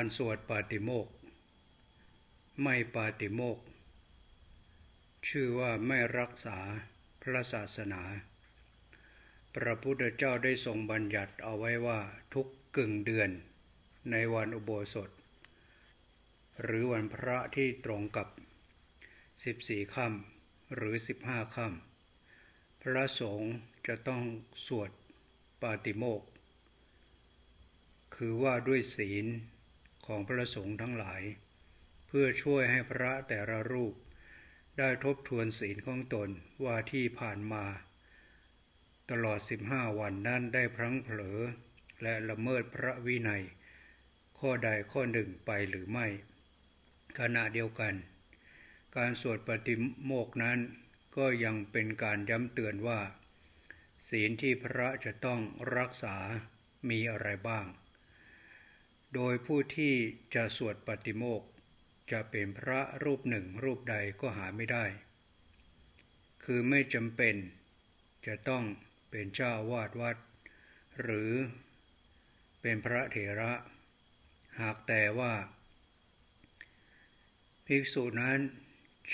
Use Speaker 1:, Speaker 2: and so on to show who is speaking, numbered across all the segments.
Speaker 1: การสวดปาติโมก ไม่ปาติโมก ชื่อว่าไม่รักษาพระศาสนา พระพุทธเจ้าได้ทรงบัญญัติเอาไว้ว่าทุกกึ่งเดือนในวันอุโบสถ หรือวันพระที่ตรงกับ 14ค่ำหรือ 15ค่ำพระสงฆ์จะต้องสวดปาติโมกคือว่าด้วยศีล ของพระสงฆ์ทั้งหลาย เพื่อช่วยให้พระแต่ละรูป ได้ทบทวนศีลของตนว่าที่ผ่านมา ตลอด 15 วันนั้นได้พลั้งเผลอ และละเมิดพระวินัย ข้อใดข้อหนึ่งไปหรือไม่ ขณะเดียวกัน การสวดปฏิโมกนั้นก็ยังเป็นการย้ำเตือนว่า ศีลที่พระจะต้องรักษามีอะไรบ้าง โดยผู้ที่จะสวดปฏิโมกข์จะเป็นพระรูปหนึ่งรูปใดก็หาไม่ได้ คือไม่จำเป็น จะต้องเป็นเจ้าวาดวัด หรือเป็นพระเถระ หากแต่ว่า ภิกษุนั้น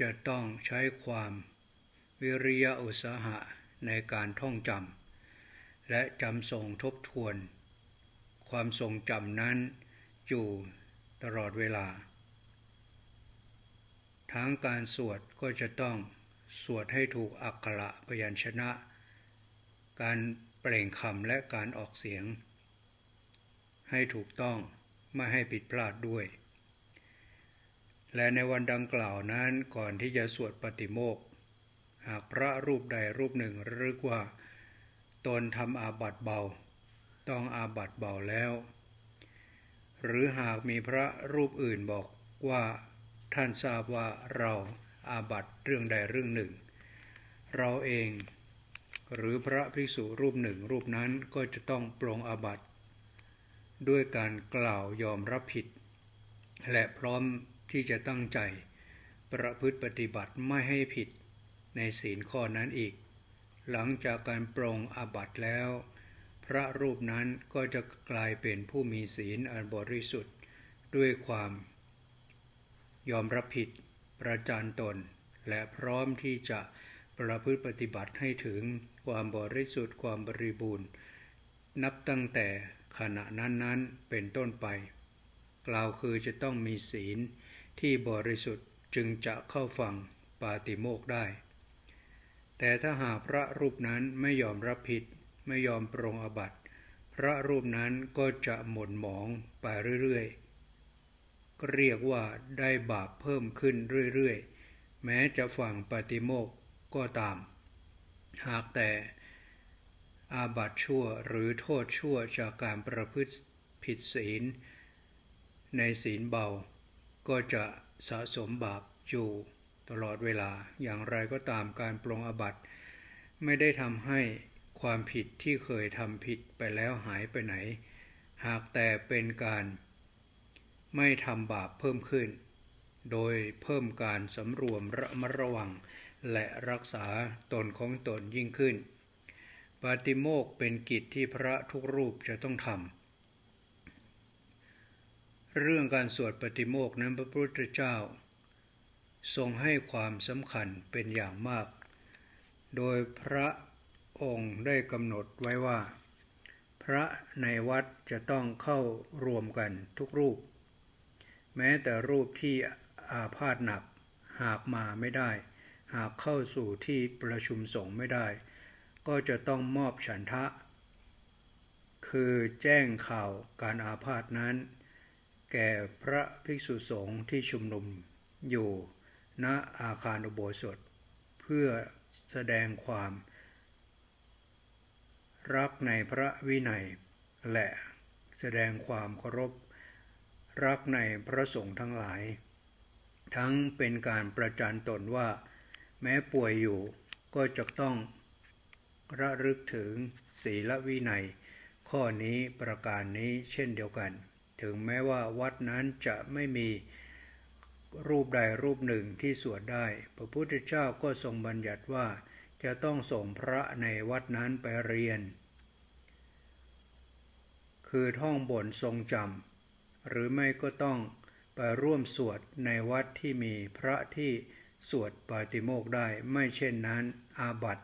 Speaker 1: จะต้องใช้ความวิริยะอุตสาหะในการท่องจำและจำทรงทบทวน ความทรงจำนั้น อยู่ตลอดเวลา ทั้งการสวดก็จะต้องสวดให้ถูกอักขระพยัญชนะ การเปล่งคำและการออกเสียง ให้ถูกต้องไม่ให้ผิดพลาดด้วย และในวันดังกล่าวนั้นก่อนที่จะสวดปฏิโมกข์หากพระรูปใดรูปหนึ่งรึกว่า ตนทำอาบัติเบา ต้องอาบัติเบาแล้ว หรือหากมีพระรูปอื่นบอกว่าท่านทราบว่าเราอาบัติเรื่องใดเรื่องหนึ่ง เราเอง หรือพระภิกษุรูปหนึ่งรูปนั้นก็จะต้องปรงอาบัตด้วยการกล่าวยอมรับผิด และพร้อมที่จะตั้งใจ ประพฤติปฏิบัติไม่ให้ผิดในศีลข้อนั้นอีก หลังจากการปรงอาบัตแล้ว พระรูปนั้นก็จะกลายเป็นผู้มีศีลอันบริสุทธิ์ ด้วยความ ยอมรับผิด ประจานตน และพร้อมที่จะประพฤติปฏิบัติให้ถึงความบริสุทธิ์ความบริบูรณ์ นับตั้งแต่ขณะนั้นๆเป็นต้นไป กล่าวคือจะต้องมีศีลที่บริสุทธิ์จึงจะเข้าฟังปาติโมกได้ แต่ถ้าหากพระรูปนั้นไม่ยอมรับผิด ไม่ยอมปรงอบัติ พระรูปนั้นก็จะหม่นหมองไปเรื่อยๆก็เรียกว่าได้บาปเพิ่มขึ้นเรื่อยๆ แม้จะฟังปาติโมกข์ก็ตาม หากแต่อาบัติชั่วหรือโทษชั่วจากการประพฤติผิดศีล ในศีลเบา ก็จะสะสมบาปอยู่ตลอดเวลาอย่างไรก็ตามการปรงอบัติ ไม่ได้ทำให้ ความผิดที่เคยทำผิดไปแล้วหายไปไหน หากแต่เป็นการไม่ทำบาปเพิ่มขึ้น โดยเพิ่มการสำรวมระมัดระวัง และรักษาตนของตนยิ่งขึ้น ปาติโมกเป็นกิจที่พระทุกรูปจะต้องทำ เรื่องการสวดปฏิโมกนั้นพระพุทธเจ้า ทรงให้ความสำคัญเป็นอย่างมาก โดยพระ องค์ได้กำหนดไว้ว่า พระในวัดจะต้องเข้ารวมกันทุกรูป แม้แต่รูปที่อาพาธหนักหากมาไม่ได้ หากเข้าสู่ที่ประชุมสงฆ์ไม่ได้ ก็จะต้องมอบฉันทะ คือแจ้งข่าวการอาพาธนั้น แก่พระภิกษุสงฆ์ที่ชุมนุมอยู่ณอาคารอุโบสถ เพื่อแสดงความ รักในพระวินัย และแสดงความเคารพ รักในพระสงฆ์ทั้งหลาย ทั้งเป็นการประจานตนว่า แม้ป่วยอยู่ก็จะต้องระลึกถึงศีลวินัย ข้อนี้ประการนี้เช่นเดียวกัน ถึงแม้ว่าวัดนั้นจะไม่มีรูปใดรูปหนึ่งที่สวดได้ พระพุทธเจ้าก็ทรงบัญญัติว่า จะต้องส่งพระในวัดนั้นไปเรียน คือท่องบนทรงจำหรือไม่ก็ต้องไปร่วมสวดในวัดที่มีพระที่สวดปาติโมกได้ไม่เช่นนั้นอาบัต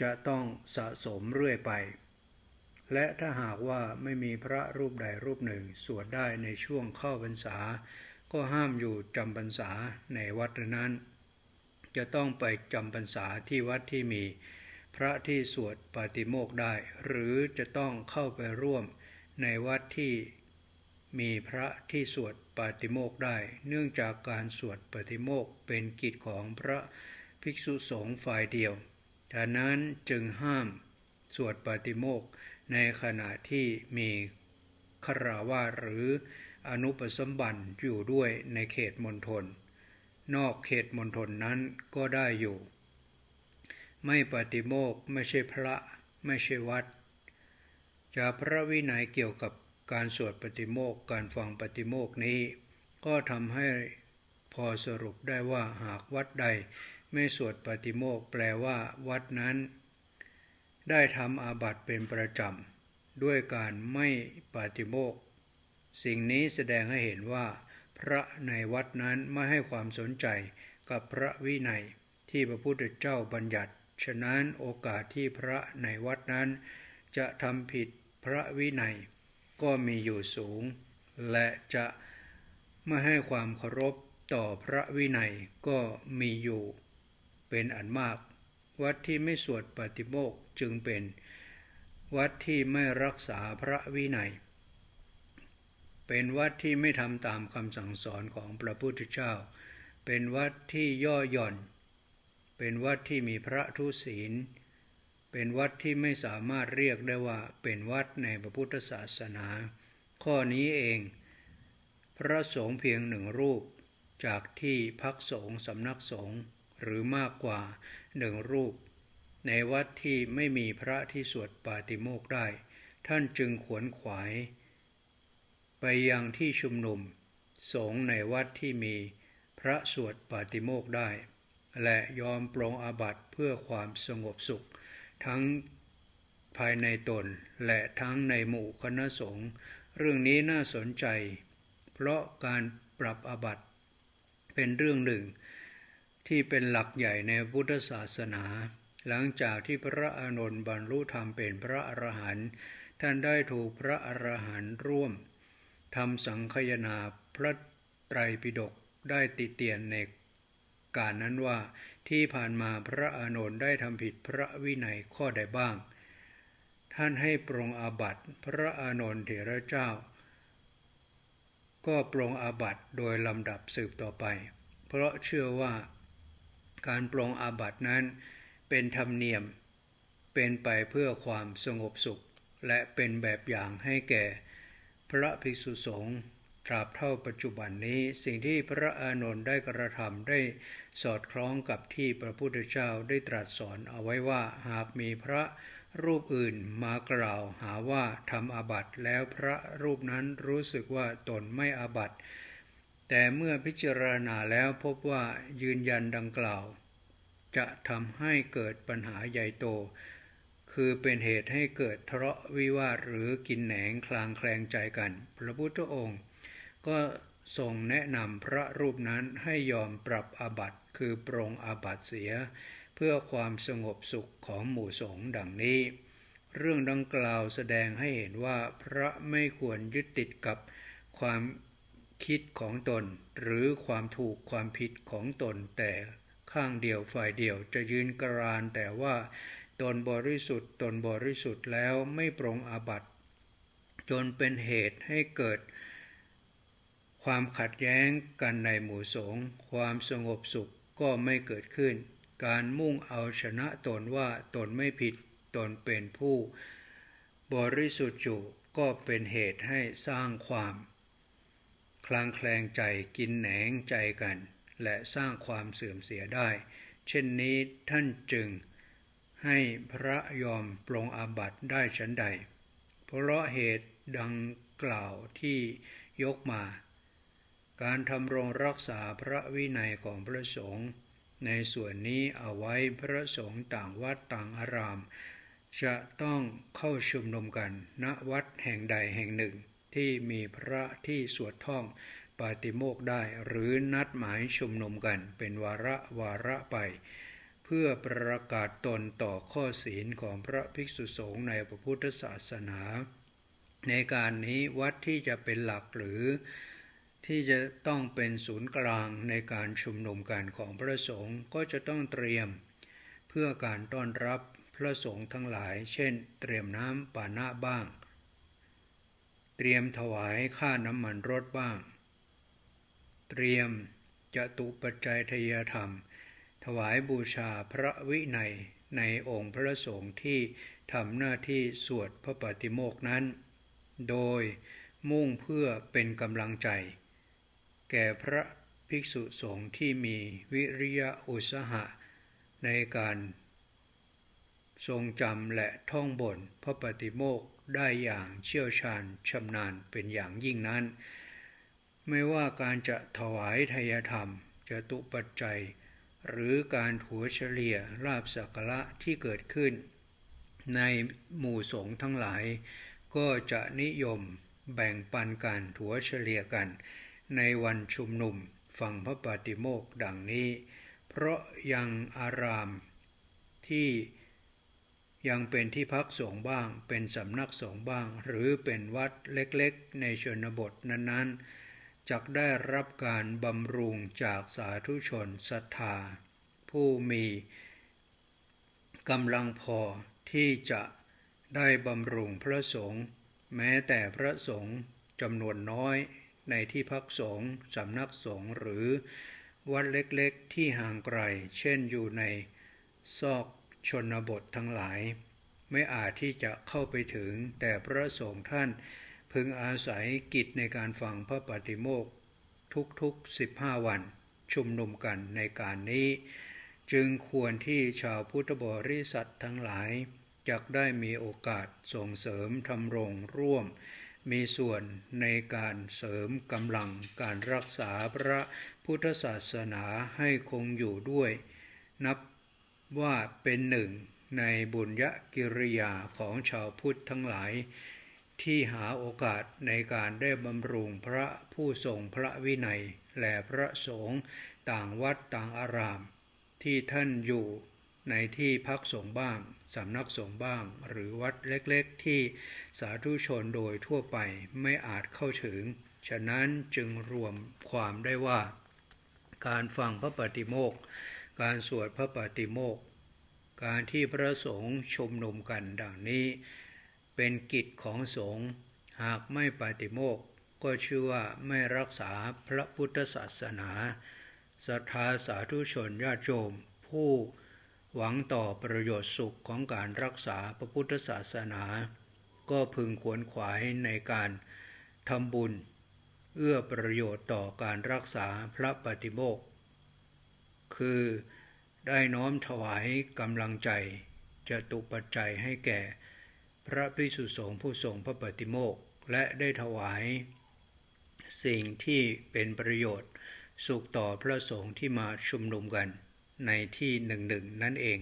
Speaker 1: จะต้องสะสมเรื่อยไป และถ้าหากว่าไม่มีพระรูปใดรูปหนึ่งสวดได้ในช่วงเข้าพรรษา ก็ห้ามอยู่จำพรรษาในวัดนั้น จะต้องไปจำพรรษาที่วัดที่มี พระที่สวดปาติโมกได้ หรือจะต้องเข้าไปร่วมในวัดที่มีพระที่สวดปาติโมกได้ เนื่องจากการสวดปาติโมกเป็นกิจของพระภิกษุสงฆ์ฝ่ายเดียวฉะนั้นจึงห้ามสวดปาติโมกในขณะที่มีคราวาสหรืออนุปสมบันอยู่ด้วยในเขตมณฑล นอกเขตมณฑลนั้นก็ได้อยู่ ไม่ปาติโมกไม่ใช่พระไม่ใช่วัดจากพระวินัยเกี่ยวกับการสวดปฏิโมกการฟังปฏิโมกนี้ ก็ทำให้พอสรุปได้ว่าหากวัดใดไม่สวดปฏิโมกแปลว่าวัดนั้น ได้ทำอาบัติเป็นประจำด้วยการไม่ปฏิโมกสิ่งนี้แสดงให้เห็นว่า พระในวัดนั้นไม่ให้ความสนใจกับพระวินัยที่พระพุทธเจ้าบัญญัติ ฉะนั้นโอกาสที่พระในวัดนั้น จะทำผิดพระวินัย ก็มีอยู่สูง และจะไม่ให้ความเคารพต่อพระวินัยก็มีอยู่ เป็นอันมาก วัดที่ไม่สวดปฏิโมกจึงเป็น วัดที่ไม่รักษาพระวินัย เป็นวัดที่ไม่ทำตามคำสั่งสอนของพระพุทธเจ้า เป็นวัดที่ย่อหย่อน เป็นวัดที่มีพระทุศีล เป็นวัดที่ไม่สามารถเรียกได้ว่าเป็นวัดในพระพุทธศาสนา ข้อนี้เอง พระสงฆ์เพียงหนึ่งรูป จากที่พักสงฆ์สำนักสงฆ์หรือมากกว่าหนึ่งรูป ในวัดที่ไม่มีพระที่สวดปาติโมกได้ ท่านจึงขวนขวาย ไปยังที่ชุมนุม สงในวัดที่มีพระสวดปาติโมกได้ และยอมปลงอาบัติเพื่อความสงบสุข ทั้งภายในตนและทั้งในหมู่คณะสงฆ์เรื่องนี้น่าสนใจ เพราะการปรับอาบัติเป็นเรื่องหนึ่ง ที่เป็นหลักใหญ่ในพุทธศาสนา หลังจากที่พระอานนท์บรรลุธรรมเป็นพระอรหันต์ท่านได้ถูกพระอรหันต์ร่วม ทำสังคยนาพระไตรปิฎกได้ติเตียนในการนั้นว่าที่ผ่านมาพระอานนท์ได้ทำผิดพระวินัยข้อใดบ้าง ท่านให้ปรงอาบัติพระอานนท์เถระเจ้า ก็ปรงอาบัติโดยลำดับสืบต่อไป เพราะเชื่อว่าการปรงอาบัตินั้นเป็นธรรมเนียม เป็นไปเพื่อความสงบสุข และเป็นแบบอย่างให้แก่ พระภิกษุสงฆ์ตราบเท่าปัจจุบันนี้สิ่งที่พระอานนท์ได้กระทำได้สอดคล้องกับที่พระพุทธเจ้าได้ตรัสสอนเอาไว้ว่าหากมีพระรูปอื่นมากล่าวหาว่าทำอาบัติแล้วพระรูปนั้นรู้สึกว่าตนไม่อาบัติ แต่เมื่อพิจารณาแล้วพบว่ายืนยันดังกล่าว จะทำให้เกิดปัญหาใหญ่โต คือเป็นเหตุให้เกิดทะเลาะวิวาทหรือกินแหนงคลางแคลงใจกัน พระพุทธองค์ ก็ทรงแนะนำพระรูปนั้นให้ยอมปรับอาบัติคือปรงอาบัติเสีย เพื่อความสงบสุขของหมู่สงฆ์ดังนี้ เรื่องดังกล่าวแสดงให้เห็นว่าพระไม่ควรยึดติดกับความคิดของตน หรือความถูกความผิดของตนแต่ข้างเดียวฝ่ายเดียวจะยืนกรานแต่ว่า ตนบริสุทธิ์ตนบริสุทธิ์แล้วไม่ปรงอาบัติ จนเป็นเหตุให้เกิด ความขัดแย้งกันในหมู่สงฆ์ความสงบสุขก็ไม่เกิดขึ้น การมุ่งเอาชนะตนว่าตนไม่ผิดตนเป็นผู้ บริสุทธิ์อยู่ก็เป็นเหตุให้สร้างความ คลางแคลงใจกินแหนงใจกัน และสร้างความเสื่อมเสียได้ เช่นนี้ท่านจึง ให้พระยอมปรงอาบัติได้ฉันใด เพราะเหตุดังกล่าวที่ยกมา การทำรงรักษาพระวินัยของพระสงฆ์ในส่วนนี้เอาไว้พระสงฆ์ต่างวัดต่างอาราม จะต้องเข้าชุมนุมกันณวัดแห่งใดแห่งหนึ่ง ที่มีพระที่สวดท่องปาติโมกได้หรือนัดหมายชุมนุมกันเป็นวาระวาระไป พื่อประกาศตนต่อข้อศีลของพระภิกษุสงฆ์ในพระพุทธศาสนา ในการนี้วัดที่จะเป็นหลักหรือที่จะต้องเป็นศูนย์กลางในการชุมนุมกันของพระสงฆ์ก็จะต้องเตรียม เพื่อการต้อนรับพระสงฆ์ทั้งหลาย เช่น เตรียมน้ำปานะบ้าง เตรียมถวายค่าน้ำมันรถบ้าง เตรียมจตุปัจจัยทยธรรม ถวายบูชาพระวินัยในองค์พระสงฆ์ที่ทำหน้าที่สวดพระปฏิโมกนั้น โดยมุ่งเพื่อเป็นกำลังใจ แก่พระภิกษุสงฆ์ที่มีวิริยะอุตสาหะ ในการ ทรงจำและท่องบนพระปฏิโมกได้อย่างเชี่ยวชาญชำนาญเป็นอย่างยิ่งนั้น ไม่ว่าการจะถวายทายธรรมจะตุปัจจัย หรือการถัวเฉลี่ยลาบสักระที่เกิดขึ้น ในหมู่สงฆ์ทั้งหลาย ก็จะนิยมแบ่งปันกันถัวเฉลี่ยกัน ในวันชุมนุมฟังพระปฏิโมกข์ดังนี้ เพราะยังอารามที่ยังเป็นที่พักสงฆ์บ้าง เป็นสำนักสงฆ์บ้าง หรือเป็นวัดเล็กๆ ในชนบทนั้นๆ จักได้รับการบำรุงจากสาธุชนศรัทธา ผู้มีกำลังพอที่จะได้บำรุงพระสงฆ์แม้แต่พระสงฆ์จำนวนน้อยในที่พักสงฆ์สำนักสงฆ์หรือวัดเล็กๆที่ห่างไกล เช่นอยู่ในซอกชนบททั้งหลาย ไม่อาจที่จะเข้าไปถึงแต่พระสงฆ์ท่าน พึงอาศัยกิจในการฟังพระปฏิโมกข์ทุกๆ 15 วัน ชุมนุมกันในการนี้ จึงควรที่ชาวพุทธบริษัททั้งหลายจะได้มีโอกาสส่งเสริมทำรงร่วม มีส่วนในการเสริมกำลังการรักษาพระพุทธศาสนาให้คงอยู่ด้วย นับว่าเป็นหนึ่งในบุญญกิริยาของชาวพุทธทั้งหลาย ที่หาโอกาสในการได้บำรุงพระผู้ทรงพระวินัย และพระสงฆ์ต่างวัดต่างอาราม ที่ท่านอยู่ในที่พักสงฆ์บ้างสำนักสงฆ์บ้าง หรือวัดเล็กๆ ที่สาธุชนโดยทั่วไปไม่อาจเข้าถึง ฉะนั้นจึงรวมความได้ว่า การฟังพระปฏิโมกข์การสวดพระปฏิโมกข์การที่พระสงฆ์ชุมนุมกันดังนี้ เป็นกิจของสงฆ์หากไม่ปฏิโมกข์ก็ชื่อว่าไม่รักษาพระพุทธศาสนาศรัทธาสาธุชนญาติโยมผู้หวังต่อประโยชน์สุขของการรักษาพระพุทธศาสนา ก็พึงขวนขวายในการทำบุญ เอื้อประโยชน์ต่อการรักษาพระปฏิโมกข์คือได้น้อมถวายกำลังใจจะตุปัจจัยให้แก่ พระพิสุสงฆ์ผู้ทรงพระปฏิโมกและได้ถวาย สิ่งที่เป็นประโยชน์ สุขต่อพระสงฆ์ที่มาชุมนุมกันในที่หนึ่งหนึ่งนั่นเอง